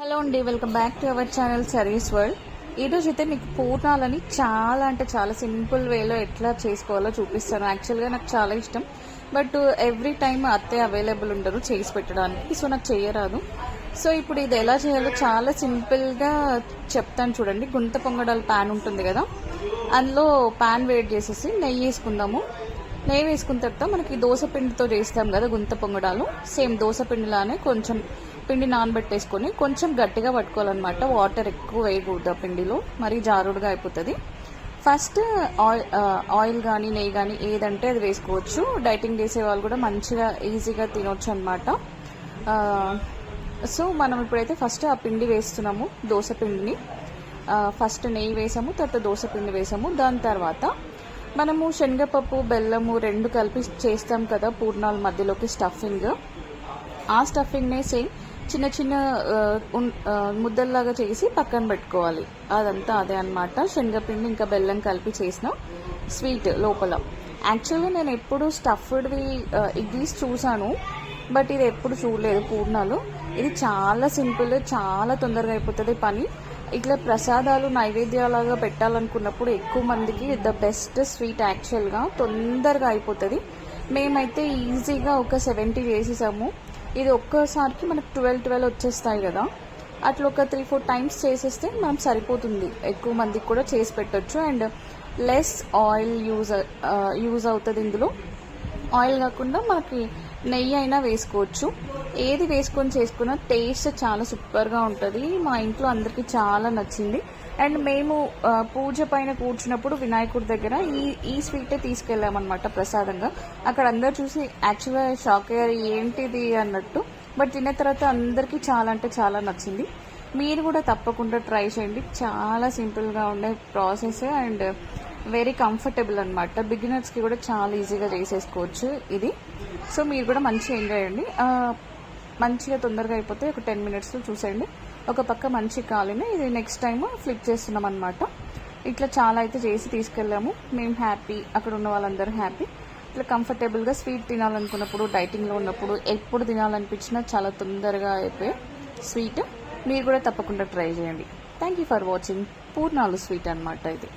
Hello అండి welcome back to our channel service world ఈరోజు అయితే మీకు పూర్ణాలని చాలా అంటే చాలా సింపుల్ వేలో ఎట్లా చేసుకోవాలో చూపిస్తాను. యాక్చువల్గా నాకు చాలా ఇష్టం. బట్ ఎవ్రీ టైం అత్తే అవైలబుల్ ఉండరు చేసి పెట్టడానికి సో నాకు చేయరాదు. సో ఇప్పుడు ఇది ఎలా చేయాలో చాలా సింపుల్గా చెప్తాను చూడండి. గుంత పొంగడాల ప్యాన్ ఉంటుంది కదా అందులో ప్యాన్ వేడి చేసేసి నెయ్యి వేసుకుందాము. నెయ్యి వేసుకున్న తర్వాత మనకి దోశ పిండితో చేస్తాం కదా గుంత పొంగడాలు. సేమ్ దోశ పిండిలానే కొంచెం పిండి నానబెట్టేసుకొని కొంచెం గట్టిగా పట్టుకోవాలన్నమాట. వాటర్ ఎక్కువ వేయకూడదు ఆ పిండిలో. మరీ జారుడుగా అయిపోతుంది. ఫస్ట్ ఆయిల్ ఆయిల్ కానీ నెయ్యి కానీ ఏదంటే అది వేసుకోవచ్చు. డైటింగ్ చేసే వాళ్ళు కూడా మంచిగా ఈజీగా తినొచ్చు అనమాట సో మనం ఇప్పుడైతే ఫస్ట్ ఆ పిండి వేస్తున్నాము దోశ పిండిని. ఫస్ట్ నెయ్యి వేసాము తర్వాత దోశ పిండి వేసాము. దాని తర్వాత మనము శనగపప్పు బెల్లము రెండు కలిపి చేస్తాం కదా పూర్ణాల మధ్యలోకి స్టఫింగ్. ఆ స్టఫింగ్నే సేమ్ చిన్న చిన్న ముద్దల్లాగా చేసి పక్కన పెట్టుకోవాలి. అదంతా అదే అనమాట శనగపిండి ఇంకా బెల్లం కలిపి చేసిన. స్వీట్ లోపల. యాక్చువల్గా నేను ఎప్పుడు స్టఫ్డ్వి ఇడ్లీస్ చూసాను బట్ ఇది ఎప్పుడు చూడలేదు పూర్ణాలు. ఇది చాలా సింపుల్ చాలా తొందరగా అయిపోతుంది పని. ఇట్లా ప్రసాదాలు నైవేద్యాలుగా పెట్టాలనుకున్నప్పుడు ఎక్కువ మందికి ద బెస్ట్ స్వీట్ యాక్చువల్గా తొందరగా అయిపోతుంది. మేమైతే ఈజీగా ఒక సెవెంటీ చేసేసాము. ఇది ఒక్కసారికి మనకు ట్వెల్వ్ ట్వెల్వ్ వచ్చేస్తాయి కదా. అట్లా ఒక త్రీ ఫోర్ టైమ్స్ చేసేస్తే మనం సరిపోతుంది. ఎక్కువ మందికి కూడా చేసి పెట్టచ్చు. And less oil use use అవుతుంది ఇందులో. ఆయిల్ కాకుండా మనకి నెయ్యి అయినా వేసుకోవచ్చు. ఏది వేసుకొని చేసుకున్నా టేస్ట్ చాలా సూపర్గా ఉంటుంది. మా ఇంట్లో అందరికీ చాలా నచ్చింది. అండ్ మేము పూజ పైన కూర్చున్నప్పుడు వినాయకుడి దగ్గర ఈ ఈ స్వీటే తీసుకెళ్ళామన్నమాట ప్రసాదంగా. అక్కడ అందరు చూసి యాక్చువల్గా షాక్ అయ్యారు ఏంటిది? అన్నట్టు. బట్ తిన్న తర్వాత అందరికీ చాలా అంటే చాలా నచ్చింది. మీరు కూడా తప్పకుండా ట్రై చేయండి. చాలా సింపుల్గా ఉండే ప్రాసెస్ అండ్ వెరీ కంఫర్టబుల్ అనమాట బిగినర్స్కి కూడా చాలా ఈజీగా చేసేసుకోవచ్చు ఇది. సో మీరు కూడా మంచిగా ఎంజాయ్ చేయండి. మంచిగా తొందరగా అయిపోతే ఒక టెన్ మినిట్స్లో చూసేయండి. ఒక పక్క మంచి కాలిన ఇది నెక్స్ట్ టైం ఫ్లిప్ చేస్తున్నాం అనమాట ఇట్లా చాలా అయితే చేసి తీసుకెళ్ళాము. మేము హ్యాపీ అక్కడ ఉన్న వాళ్ళందరూ హ్యాపీ ఇట్లా కంఫర్టబుల్గా స్వీట్ తినాలనుకున్నప్పుడు డైటింగ్లో ఉన్నప్పుడు ఎప్పుడు తినాలనిపించినా చాలా తొందరగా అయిపోయే స్వీట్ మీరు కూడా తప్పకుండా ట్రై చేయండి. థ్యాంక్ యూ ఫర్ వాచింగ్ పూర్ణాలు స్వీట్ అనమాట ఇది.